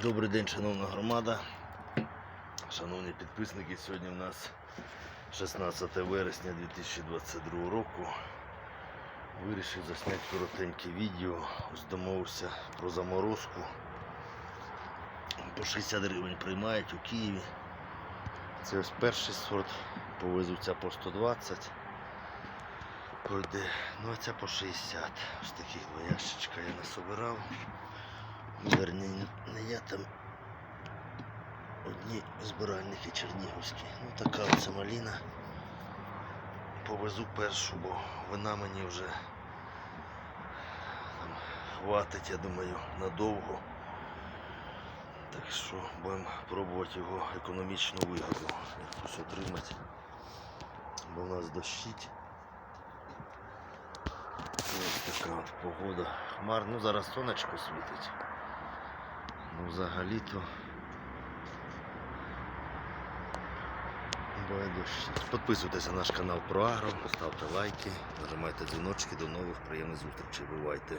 Добрий день, шановна громада. Шановні підписники, сьогодні у нас 16 вересня 2022 року. Вирішив засняти коротеньке відео. Ось домовився про заморозку. По 60 гривень приймають у Києві. Це ось перший сорт. Повезуться по 120. Пройде. Ну а ця по 60. Ось таких два я насобирав. Верні, там одні збиральники чернігівські. Ну така оце маліна. Повезу першу, бо вина мені вже там, хватить, я думаю, надовго. Так що будемо пробувати його економічну вигоду якусь отримати. Бо в нас дощить. Ось така от погода. Хмар, ну зараз сонечко світить. Ну взагалі-то буває дощ. Підписуйтесь на наш канал про агро, ставте лайки, нажимайте дзвіночки. До нових приємних зустрічей. Бувайте!